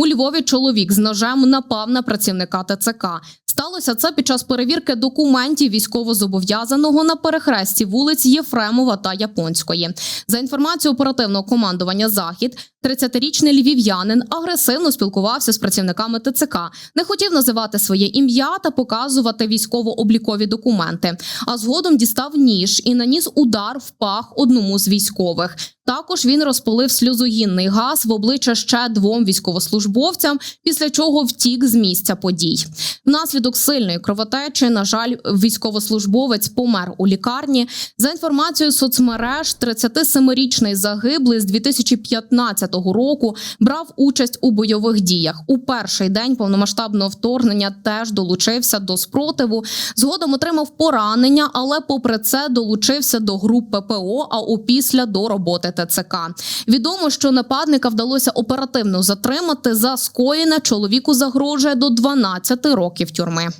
У Львові чоловік з ножем напав на працівника ТЦК. Сталося це під час перевірки документів військовозобов'язаного на перехресті вулиць Єфремова та Японської. За інформацією оперативного командування Захід, 30-річний львів'янин агресивно спілкувався з працівниками ТЦК, не хотів називати своє ім'я та показувати військово-облікові документи. А згодом дістав ніж і наніс удар в пах одному з військових. Також він розпалив сльозогінний газ в обличчя ще двом військовослужбовцям, після чого втік з місця подій. Внаслідок сильної кровотечі, на жаль, військовослужбовець помер у лікарні. За інформацією соцмереж, 37-річний загиблий з 2015 року брав участь у бойових діях. У перший день повномасштабного вторгнення теж долучився до спротиву. Згодом отримав поранення, але попри це долучився до груп ППО, а опісля до роботи ТЦК. Відомо, що нападника вдалося оперативно затримати за скоєне. Чоловіку загрожує до 12 років тюрми.